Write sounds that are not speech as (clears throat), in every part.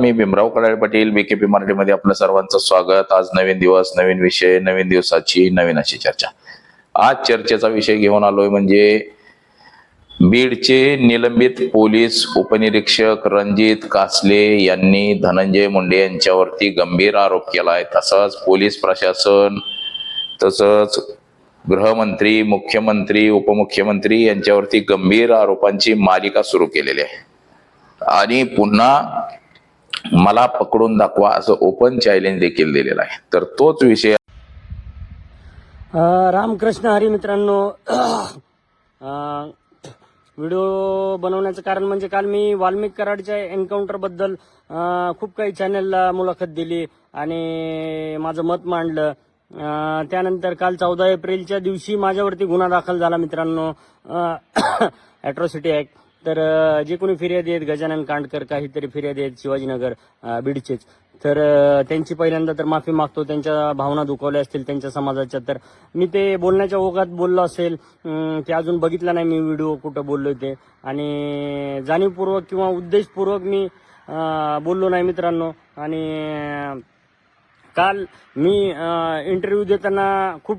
मी Bhimrao Kadale Patil BKP मराठीमध्ये आपलं सर्वांचं स्वागत. आज नवीन दिवस नवीन विषय नवीन दिवसाची नवीन अशी चर्चा. आज चर्चेचा विषय घेऊन आलोय म्हणजे बीडचे निलंबित पोलीस उपनिरीक्षक रणजित कासले यांनी धनंजय मुंडे यांच्यावरती गंभीर आरोप केलाय. तसंच पोलीस प्रशासन तसंच गृहमंत्री मुख्यमंत्री उपमुख्यमंत्री यांच्यावरती गंभीर आरोपांची मालिका सुरू केलेली आहे. आणि पुन्हा मला पकडून दाखवा असं ओपन चॅलेंज देखील दिलेलं आहे. तर तोच विषय रामकृष्ण हरी मित्रांनो व्हिडिओ बनवण्याचं कारण म्हणजे काल मी वाल्मिक कराडच्या एन्काउंटरबद्दल खूप काही चॅनलला मुलाखत दिली आणि माझं मत मांडलं. त्यानंतर काल चौदा एप्रिलच्या दिवशी माझ्यावरती गुन्हा दाखल झाला मित्रांनो. ॲट्रॉसिटी ॲक्ट (coughs) तर जे कोणी फिर्यादी आहेत गजानन कांडकर काहीतरी फिर्यादी आहेत शिवाजीनगर बीडचेच. तर त्यांची पहिल्यांदा तर माफी मागतो त्यांच्या भावना दुखावल्या असतील त्यांच्या समाजाच्या. तर मी ते बोलण्याच्या ओघात बोललो असेल ते अजून बघितलं नाही मी व्हिडिओ कुठं बोललो ते. आणि जाणीवपूर्वक किंवा उद्देशपूर्वक मी बोललो नाही मित्रांनो. आणि काल मी इंटरव्ह्यू देताना खूप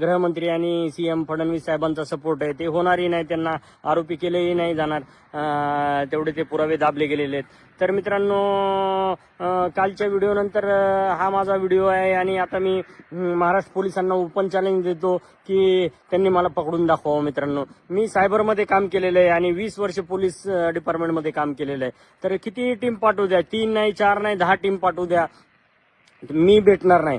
गृहमंत्री आणि सीएम फडणवीस साहेबांचा सपोर्ट आहे. ते होणारही नाही त्यांना आरोपी केलेही नाही जाणार. तेवढे ते पुरावे दाबले गेलेले आहेत. तर मित्रांनो कालच्या व्हिडिओनंतर हा माझा व्हिडिओ आहे आणि आता मी महाराष्ट्र पोलिसांना ओपन चॅलेंज देतो की त्यांनी मला पकडून दाखवावं मित्रांनो. मी सायबरमध्ये काम केलेलं आहे आणि वीस वर्ष पोलीस डिपार्टमेंटमध्ये काम केलेलं आहे. तर किती टीम पाठवू द्या तीन नाही चार नाही दहा टीम पाठवू द्या मी भेटणार नाही.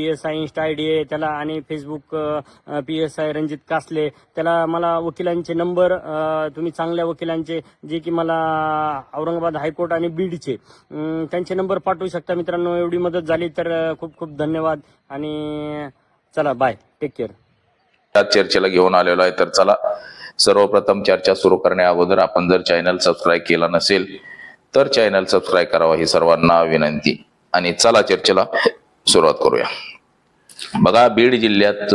S I insta I D आहे त्याला आणि Facebook P S I Ranjit Kasle. त्याला मला वकिलांचे नंबर तुम्ही चांगल्या वकिलांचे जे की मला औरंगाबाद हायकोर्ट आणि बीडचे त्यांचे नंबर पाठवू शकता मित्रांनो. एवढी मदत झाली तर खूप खूप धन्यवाद. आणि चला बाय टेक केअर या चर्चेला घेऊन आलेलो आहे तर चला सर्वप्रथम चर्चा सुरू करण्या अगोदर आपण जर चॅनल सबस्क्राईब केला नसेल तर चॅनल सबस्क्राईब करावा ही सर्वांना विनंती. आणि चला चर्चेला सुरुवात करूया. बघा बीड जिल्ह्यात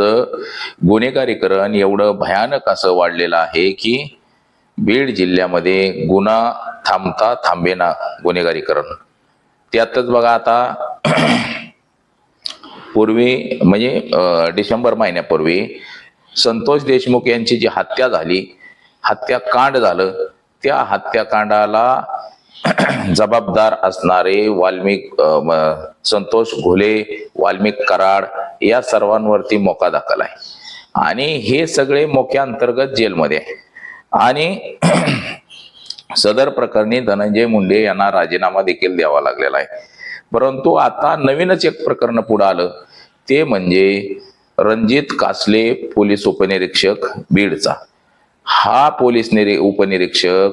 गुन्हेगारीकरण एवढं भयानक असं वाढलेलं आहे की बीड जिल्ह्यामध्ये गुन्हा थांबता थांबेना गुन्हेगारीकरण त्यातच बघा आता (clears throat) पूर्वी म्हणजे डिसेंबर महिन्यापूर्वी संतोष देशमुख यांची जी हत्या झाली हत्याकांड झालं त्या हत्याकांडाला (clears throat) जबाबदार असणारे वाल्मिक संतोष घोले वाल्मिक कराड या सर्वांवरती मोका दाखल आहे. आणि हे सगळे मोक्या अंतर्गत जेलमध्ये आहे. आणि (clears throat) सदर प्रकरणी धनंजय मुंडे यांना राजीनामा देखील द्यावा लागलेला आहे. परंतु आता नवीनच एक प्रकरण पुढे आलं. ते म्हणजे रणजित कासले पोलीस उपनिरीक्षक बीडचा. हा पोलीस निरी उपनिरीक्षक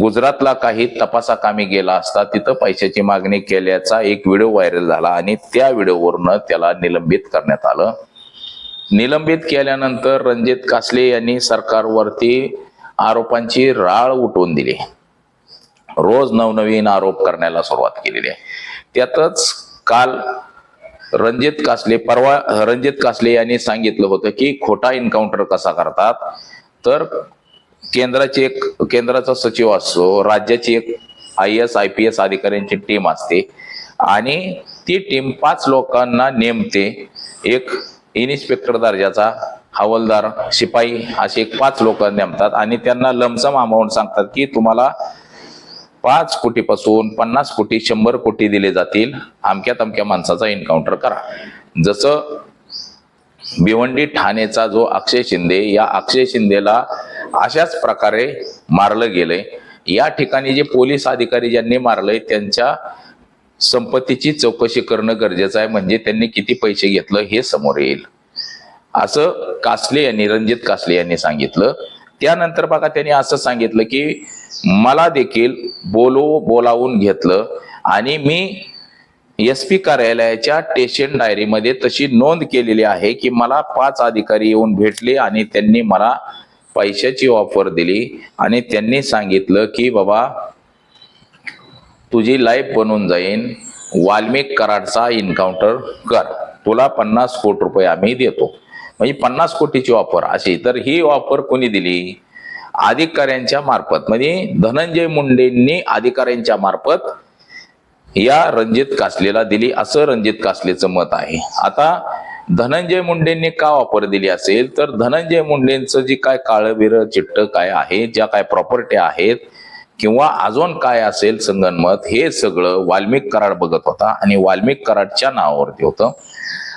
गुजरातला काही तपासाकामी गेला असता तिथं पैशाची मागणी केल्याचा एक व्हिडिओ व्हायरल झाला आणि त्या व्हिडिओवरनं त्याला निलंबित करण्यात आलं. निलंबित केल्यानंतर रणजित कासले यांनी सरकारवरती आरोपांची राळ उठवून दिली. रोज नवनवीन आरोप करण्याला सुरुवात केलेली आहे. त्यातच काल रणजित कासले परवा रणजित कासले यांनी सांगितलं होतं की खोटा एन्काउंटर कसा करतात तर केंद्राची एक केंद्राचा सचिव असतो राज्याची एक I S I P S अधिकाऱ्यांची टीम असते. आणि ती टीम पाच लोकांना नेमते. एक इन्स्पेक्टर दर्जाचा हवालदार शिपाई असे एक पाच लोक नेमतात आणि त्यांना लमसम अमाऊंट सांगतात की तुम्हाला पाच कोटीपासून पन्नास कोटी शंभर कोटी दिले जातील. अमक्या तमक्या माणसाचा एन्काउंटर करा. जसं भिवंडी ठाणेचा जो अक्षय शिंदे या अक्षय शिंदेला अशाच प्रकारे मारलं गेलंय. या ठिकाणी जे पोलीस अधिकारी ज्यांनी मारलंय त्यांच्या संपत्तीची चौकशी करणं गरजेचं आहे. म्हणजे त्यांनी किती पैसे घेतलं हे समोर येईल. असं कासले यांनी रणजित कासले यांनी सांगितलं. त्यानंतर बघा त्यांनी असं सांगितलं की मला देखील बोलो बोलावून घेतलं आणि मी एस पी कार्यालयाच्या स्टेशन डायरीमध्ये तशी नोंद केलेली आहे की मला पाच अधिकारी येऊन भेटले आणि त्यांनी मला पैशाची ऑफर दिली आणि त्यांनी सांगितलं की बाबा तुझी लाईफ बनून जाईन. वाल्मिक कराडचा इन्काउंटर कर. तुला पन्नास कोटी रुपये आम्ही देतो. म्हणजे पन्नास कोटीची ऑफर अशी. तर ही ऑफर कोणी दिली? अधिकाऱ्यांच्या मार्फत. म्हणजे धनंजय मुंडेंनी अधिकाऱ्यांच्या मार्फत या रणजित कासलेला दिली. असं रणजित कासलेचं मत आहे. आता धनंजय मुंडेंनी का ऑफर दिली असेल? तर धनंजय मुंडेंचं जी काय काळं चिट्ट काय आहे ज्या काय प्रॉपर्टी आहेत किंवा अजून काय असेल संगणमत हे सगळं वाल्मिक कराड बघत होता आणि वाल्मिक कराडच्या नावावरती होतं.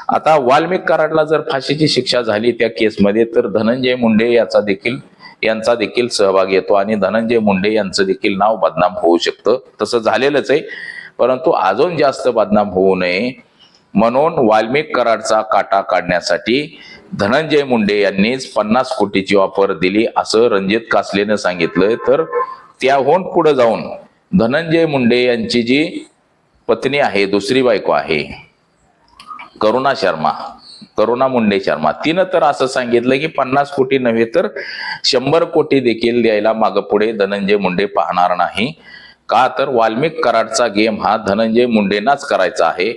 आता वाल्मिक कराडला जर फाशीची शिक्षा झाली त्या केसमध्ये तर धनंजय मुंडे याचा देखील यांचा देखील सहभाग येतो आणि धनंजय मुंडे यांचं देखील नाव बदनाम होऊ शकतं. तसं झालेलंच आहे. परंतु अजून जास्त बदनाम होऊ नये म्हणून वाल्मिक कराडचा काटा काढण्यासाठी धनंजय मुंडे यांनीच पन्नास कोटीची ऑफर दिली असं रणजित कासलेनं सांगितलं तर त्याहून पुढे जाऊन धनंजय मुंडे यांची जी पत्नी आहे दुसरी बायको आहे करुणा शर्मा करुणा मुंडे शर्मा तिनं तर असं सांगितलं की पन्नास कोटी नव्हे तर शंभर कोटी देखील द्यायला मागं पुढे धनंजय मुंडे पाहणार नाही. का तर वाल्मिक कराडचा गेम हा धनंजय मुंडेनाच करायचा आहे.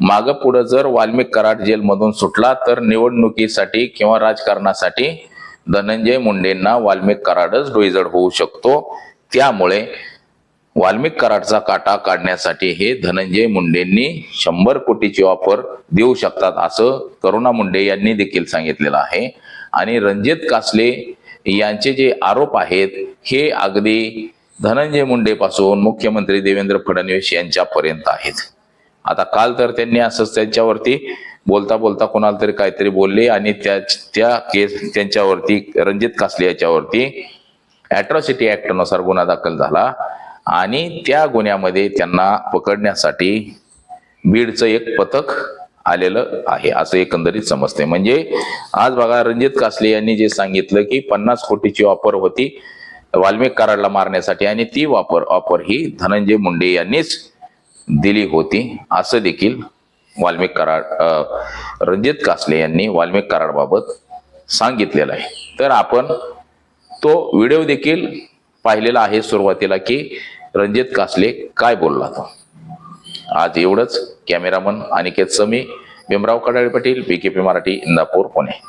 मागं पुढं जर वाल्मिक कराड जेलमधून सुटला तर निवडणुकीसाठी किंवा राजकारणासाठी धनंजय मुंडेंना वाल्मिक कराडच डोईजड होऊ शकतो. त्यामुळे वाल्मिक कराडचा काटा काढण्यासाठी हे धनंजय मुंडेंनी शंभर कोटीची ऑफर देऊ शकतात असं करुणा मुंडे यांनी देखील सांगितलेलं आहे. आणि रणजित कासले यांचे जे आरोप आहेत हे अगदी धनंजय मुंडेपासून मुख्यमंत्री देवेंद्र फडणवीस यांच्यापर्यंत आहेत. आता काल तर त्यांनी असंच त्यांच्यावरती बोलता बोलता कोणाला तरी काहीतरी बोलले आणि त्या त्या केस त्यांच्यावरती रणजित कासले याच्यावरती अॅट्रॉसिटी ऍक्टनुसार गुन्हा दाखल झाला. आणि त्या गुन्ह्यामध्ये त्यांना पकडण्यासाठी बीडचं एक पथक आलेलं आहे असं एकंदरीत समजते म्हणजे आज बघा रणजित कासले यांनी जे सांगितलं की पन्नास कोटीची ऑफर होती वाल्मिक कराडला मारण्यासाठी आणि ती वापर ऑफर ही धनंजय मुंडे यांनीच दिली होती. असं देखील वाल्मिक कराड रणजित कासले यांनी वाल्मिक कराडबाबत सांगितलेलं आहे. तर आपण तो व्हिडिओ देखील पाहिलेला आहे सुरुवातीला की रणजित कासले काय बोलला तो आज एवढंच. Cameraman Aniket Sami Bhimrao Kadale Patil P Marathi Indapur Pune.